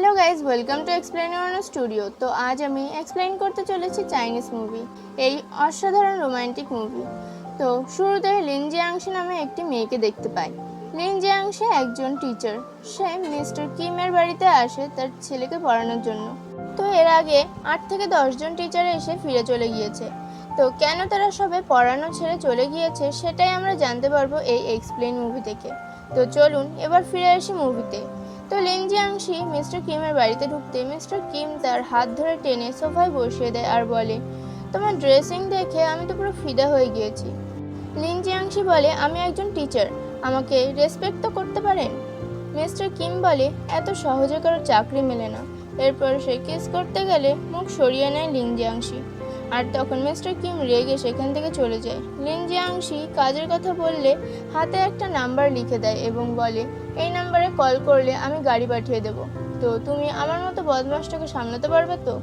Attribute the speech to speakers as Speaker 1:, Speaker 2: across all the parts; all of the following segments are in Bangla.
Speaker 1: Hello guys welcome to explain studio তো আজ আমি এক্সপ্লেন করতে চলেছি চাইনিজ মুভি এই অসাধারণ রোমান্টিক মুভি তো শুরুতে লিন জিয়াংশি নামে একটি মেয়েকে দেখতে পাই। লিন জিয়াংশি একজন টিচার সে মিস্টার কিমের বাড়িতে আসে তার ছেলেকে পড়ানোর জন্য। তো এর আগে আট থেকে দশজন টিচার এসে ফিরে চলে গিয়েছে। তো কেন তারা সবে পড়ানো ছেড়ে চলে গিয়েছে সেটাই আমরা জানতে পারব এই এক্সপ্লেন মুভি থেকে। তো চলুন এবার ফিরে আসি মুভিতে তো লিন জিয়াংশি মিস্টার কিমের বাড়িতে ঢুকতে মিস্টার কিম তার হাত ধরে টেনে সোফায় বসিয়ে দেয় আর বলে, তোমার ড্রেসিং দেখে আমি তো পুরো ফিদা হয়ে গিয়েছি। লিন জিয়াংশি বলে, আমি একজন টিচার, আমাকে রেসপেক্ট তো করতে পারেন? মিস্টার কিম বলে, এত সহজে কারও চাকরি মেলে না। এরপর সে কিস করতে গেলে মুখ সরিয়ে নেয় লিন জিয়াংশি। আর তখন মিস্টার কিম রেগে সেখান থেকে চলে যায়। লিন জিয়াংশি কাজের কথা বললে হাতে একটা নাম্বার লিখে দেয় এবং বলে, এই নাম্বারে কল করলে আমি গাড়ি পাঠিয়ে দেবো। তো তুমি আমার মতো বদমাসটাকে সামলাতে পারবে তো?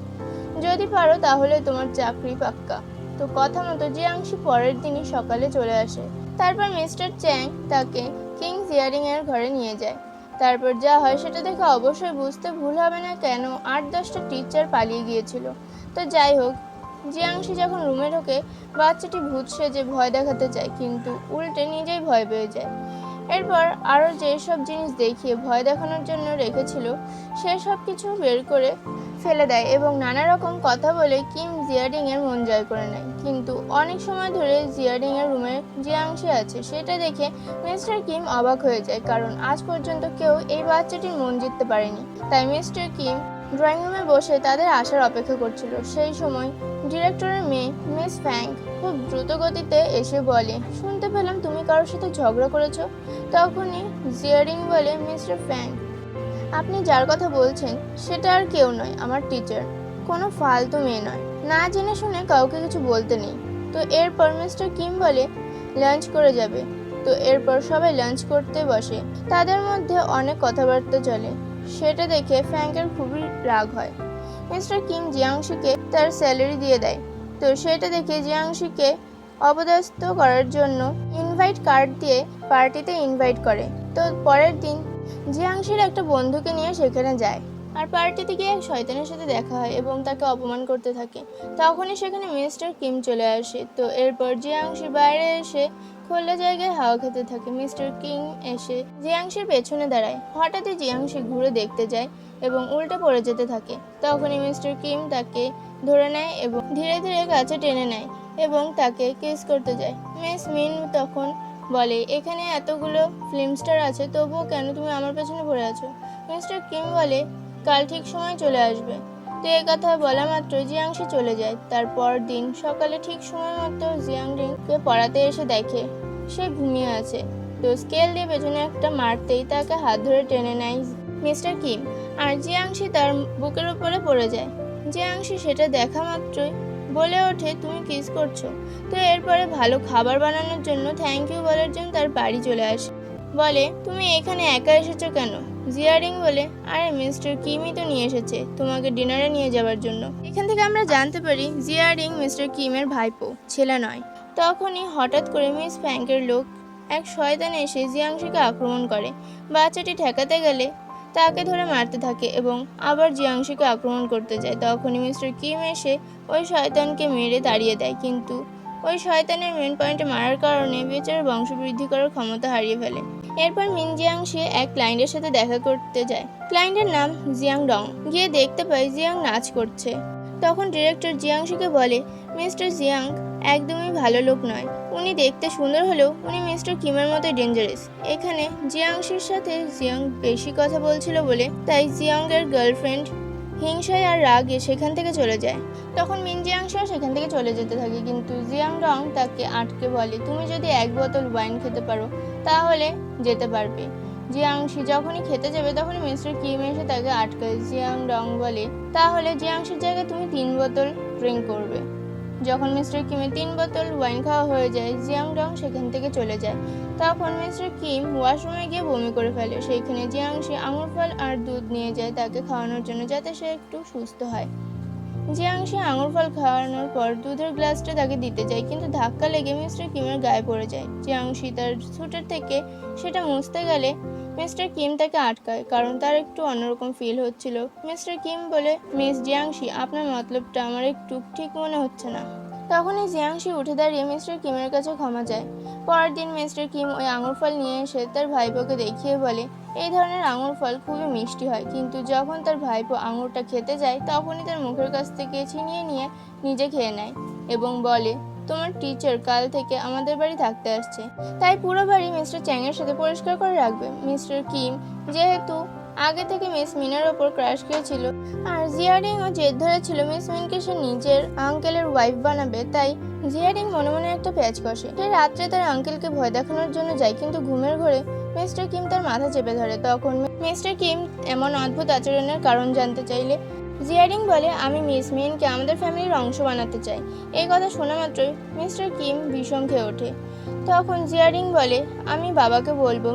Speaker 1: যদি পারো তাহলে তোমার চাকরি পাক্কা। তো কথা মতো জিয়াংশি পরের দিনই সকালে চলে আসে। তারপর মিস্টার চ্যাং তাকে কিংস ইয়ারিং এর ঘরে নিয়ে যায়। তারপর যা হয় সেটা দেখে অবশ্যই বুঝতে ভুল হবে না কেন আট দশটা টিচার পালিয়ে গিয়েছিল। তো যাই হোক জিয়াংশি যখন রুমে ঢোকে, বাচ্চাটি ভূত সেজে ভয় দেখাতে চায়, কিন্তু উল্টে নিজেই ভয় পেয়ে যায়। এরপর আরও যেসব জিনিস দেখিয়ে ভয় দেখানোর জন্য রেখেছিল, সেসব কিছু বের করে ফেলে দেয় এবং নানা রকম কথা বলে কিম জিয়ারিংয়ের মন জয় করে নেয়। কিন্তু অনেক সময় ধরে জিয়ারিংয়ের রুমে জিয়াংশি আছে, সেটা দেখে মিস্টার কিম অবাক হয়ে যায়, কারণ আজ পর্যন্ত কেউ এই বাচ্চাটির মন জিততে পারেনি। তাই মিস্টার কিম ড্রয়িং রুমে বসে তাদের আসার অপেক্ষা করছিল। সেই সময় ডিরেক্টরের মেয়ে, মিস ফ্যাং খুব দ্রুত গতিতে এসে বলে, শুনতে পেলাম তুমি কারোর সাথে ঝগড়া করেছ। তখনই জিয়ারিং বলে, মিস্টার ফ্যাং আপনি যার কথা বলছেন, সেটা আর কেউ নয়, আমার টিচার। কোনো ফালতু মেয়ে নয়। না জেনে শুনে কাউকে কিছু বলতে নেই। তো এরপর মিস্টার কিম বলে, লাঞ্চ করে যাবে। তো এরপর সবাই লাঞ্চ করতে বসে। তাদের মধ্যে অনেক কথাবার্তা চলে। সেটা দেখে ফ্যাঙ্কের খুবই রাগ হয়। মিস্টার কিম জিয়াংশিকে তার স্যালারি দিয়ে দেয়। তো সেটা দেখে জিয়াংশিকে অপদস্থ করার জন্য ইনভাইট কার্ড দিয়ে পার্টিতে ইনভাইট করে। তো পরের দিন জিয়াংশির একটা বন্ধুকে নিয়ে সেখানে যায়। আর পার্টিতে গিয়ে শয়তানের সাথে দেখা হয় এবং তাকে অপমান করতে থাকে। তখনই সেখানে মিস্টার কিম চলে আসে। তো এরপর জিয়াংশি বাইরে এসে খোলা জায়গায় হাওয়া খেতে থাকে। মিস্টার কিং এসে জিয়াংশির পেছনে দাঁড়ায়। হঠাৎই জিয়াংশি ঘুরে দেখতে যায় এবং উল্টে পড়ে যেতে থাকে। তখনই মিস্টার কিম তাকে ধরে নেয় এবং ধীরে ধীরে কাছে টেনে নেয় এবং তাকে কিস করতে যায়। মিস মিন তখন বলে, এখানে এতগুলো ফিল্ম স্টার আছে, তবুও কেন তুমি আমার পেছনে পড়ে আছো? মিস্টার কিম বলে, কাল ঠিক সময় চলে আসবে। তো এই কথা বলা মাত্র জিয়াংশি চলে যায়। তারপর দিন সকালে ঠিক সময় মতো জিয়াংরিংকে পড়াতে এসে দেখে সে ঘুমিয়ে আছে। তো স্কেল দিয়ে পেছনে একটা মারতেই তাকে হাত ধরে টেনে নেয় মিস্টার কিম। আর জিয়াংশি তার বুকের উপরে পড়ে যায়। জিয়াংশি সেটা দেখা মাত্রই বলে ওঠে, তুমি কিস করছ? তো এরপরে ভালো খাবার বানানোর জন্য থ্যাংক ইউ বলার জন্য তার বাড়ি চলে আসে। বলে, তুমি এখানে একা এসেছ কেন? জিয়ারিং বলে, আরে মিস্টার কিমই তো নিয়ে এসেছে, তোমাকে ডিনারে নিয়ে যাওয়ার জন্য। এখান থেকে আমরা জানতে পারি জিয়ারিং মিস্টার কিমের ভাইপো, ছেলে নয়। তখনই হঠাৎ করে মিস ফ্যাঙ্কের লোক এক শয়তান এসে জিয়াংশিকে আক্রমণ করে। বাচ্চাটি ঠেকাতে গেলে তাকে ধরে মারতে থাকে এবং আবার জিয়াংশিকে আক্রমণ করতে যায়। তখনই মিস্টার কিম এসে ওই শয়তানকে মেরে তাড়িয়ে দেয়, কিন্তু ওই শয়তানের মেন পয়েন্টে মারার কারণে বেচার বংশবৃদ্ধি করার ক্ষমতা হারিয়ে ফেলে। এরপর মিন জিয়াংশি এক ক্লায়েন্টের সাথে দেখা করতে যায়। ক্লায়েন্টের নাম জিয়াং ডং গিয়ে দেখতে পায় জিয়াং নাচ করছে। তখন ডিরেক্টর জিয়াংশিকে বলে, মিস্টার জিয়াং একদমই ভালো লোক নয়। উনি দেখতে সুন্দর হলেও উনি মিস্টার কিমের মতো ডেঞ্জারাস এখানে জিয়াংশির সাথে জিয়াং বেশি কথা বলছিল বলে তাই জিয়াংয়ের গার্লফ্রেন্ড হিংসায় আর রাগে সেখান থেকে চলে যায়। তখন মিন জিয়াংশিও সেখান থেকে চলে যেতে থাকে। কিন্তু জিয়াং রং তাকে আটকে বলে, তুমি যদি এক বোতল ওয়াইন খেতে পারো, তাহলে যেতে পারবে। জিয়াংশি যখনই খেতে যাবে, তখনই মিস্টার কিম এসে তাকে আটকায় জিয়াং ডং বলে, তাহলে জিয়াংশির জায়গায় তুমি তিন বোতল ড্রিঙ্ক করবে। যখন মিস্টার কিমের তিন বোতল ওয়াইন খাওয়া হয়ে যায়, জিয়াং ডং সেখান থেকে চলে যায়। তখন মিস্টার কিম ওয়াশরুমে গিয়ে বমি করে ফেলে। সেইখানে জিয়াংশি আঙুর ফল আর দুধ নিয়ে যায় তাকে খাওয়ানোর জন্য, যাতে সে একটু সুস্থ হয়। জিয়াংশি আঙুর ফল খাওয়ানোর পর দুধের গ্লাসটা তাকে দিতে যায়, কিন্তু ধাক্কা লেগে মিস্টার কিমের গায়ে পড়ে যায়। যে জিয়াংশি তার স্যুটের থেকে সেটা মুছতে গেলে মিস্টার কিম তাকে আটকায়, কারণ তার একটু অন্যরকম ফিল হচ্ছিল। মিস্টার কিম বলে, মিস জিয়াংশি আপনার মতলবটা আমার একটু ঠিক মনে হচ্ছে না। তখনই জিয়াংশি উঠে দাঁড়িয়ে মিস্টার কিমের কাছে ক্ষমা চায়। পরের দিন মিস্টার কিম ওই আঙুর ফল নিয়ে এসে তার ভাইপোকে দেখিয়ে বলে, এই ধরনের আঙুর ফল খুবই মিষ্টি হয়, কিন্তু যখন তার ভাইপো আঙুরটা খেতে যায়, তখনই তার মুখের কাছ থেকে ছিনিয়ে নিয়ে নিজে খেয়ে নেয় এবং বলে, তোমার টিচার কাল থেকে আমাদের বাড়ি থাকতে আসছে। তাই পুরো বাড়ি মিস্টার চ্যাংয়ের সাথে পরিষ্কার করে রাখবে। মিস্টার কিম যেহেতু আগে থেকে মিস মিনের ওপর ক্রাশ খেয়েছিল আর জিয়ারিংও জেদ ধরেছিল মিস মিনকে সে নিজের আঙ্কেলের ওয়াইফ বানাবে, তাই জিয়ারিং মনে মনে একটা প্যাচ কষে। সে রাত্রে তার আঙ্কেলকে ভয় দেখানোর জন্য যায়, কিন্তু ঘুমের ঘরে মিস্টার কিম তার মাথা চেপে ধরে। তখন মিস্টার কিম এমন অদ্ভুত আচরণের কারণ জানতে চাইলে জিয়ারিং বলে, আমি মিস মিনকে আমাদের ফ্যামিলির অংশ বানাতে চাই। এই কথা শোনা মাত্রই মিস্টার কিম ভীষণ খেয়ে ওঠে। তখন জিয়ারিং বলে, আমি বাবাকে বলব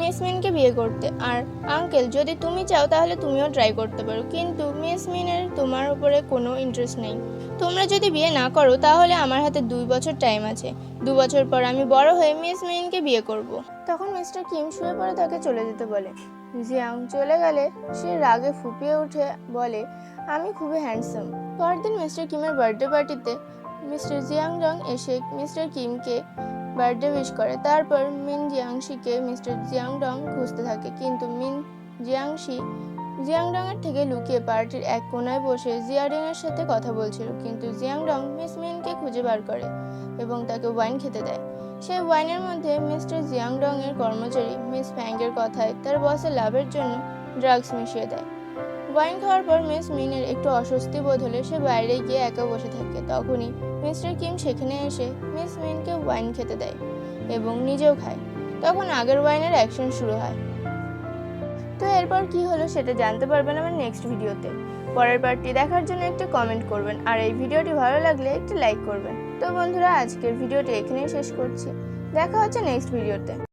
Speaker 1: মিস মিনকে বিয়ে করতে। আর আঙ্কেল, যদি তুমি চাও তাহলে তুমিও ট্রাই করতে পারো। কিন্তু মিস মিনের তোমার উপরে কোনো ইন্টারেস্ট নেই। তোমরা যদি বিয়ে না করো, তাহলে আমার হাতে দুই বছর টাইম আছে। দু বছর পর আমি বড় হয়ে মিস মিনকে বিয়ে করব। তখন মিস্টার কিম শুয়ে পড়ে তাকে চলে যেতে বলে। জিয়াং চলে গেলে সে রাগে ফুপিয়ে উঠে বলে, আমি খুবই হ্যান্ডসাম পরের দিন মিস্টার কিমের বার্থডে পার্টিতে মিস্টার জিয়াং জং এসে মিস্টার কিমকে বার্থডে উইশ করে। তারপর মিন জিয়াংশিকে মিস্টার জিয়াং ডং খুঁজতে থাকে। কিন্তু মিন জিয়াংশি জিয়াংডং এর থেকে লুকিয়ে পার্টির এক কোনায় বসে জিয়ারিং এর সাথে কথা বলছিল। কিন্তু জিয়াংডং মিস মিনকে খুঁজে বার করে এবং তাকে ওয়াইন খেতে দেয়। সেই ওয়াইনের মধ্যে মিস্টার জিয়াংডং এর কর্মচারী মিস ফ্যাংয়ের কথায় তার বসের লাভের জন্য ড্রাগস মিশিয়ে দেয়। ওয়াইন খাওয়ার পর মিস মিনের একটু অস্বস্তি বোধ হলে, সে বাইরে গিয়ে একা বসে থাকে। তখনই মিস্টার কিম সেখানে এসে মিস মিনকে ওয়াইন খেতে দেয় এবং নিজেও খায়। তখন আগের ওয়াইনের অ্যাকশন শুরু হয়। তো এরপর কি হলো সেটা জানতে পারবেন আমার নেক্সট ভিডিওতে। পরের পার্টটি দেখার জন্য একটু কমেন্ট করবেন আর এই ভিডিওটি ভালো লাগলে একটু লাইক করবেন। তো বন্ধুরা, আজকের ভিডিওটি এখানেই শেষ করছি। দেখা হচ্ছে নেক্সট ভিডিওতে।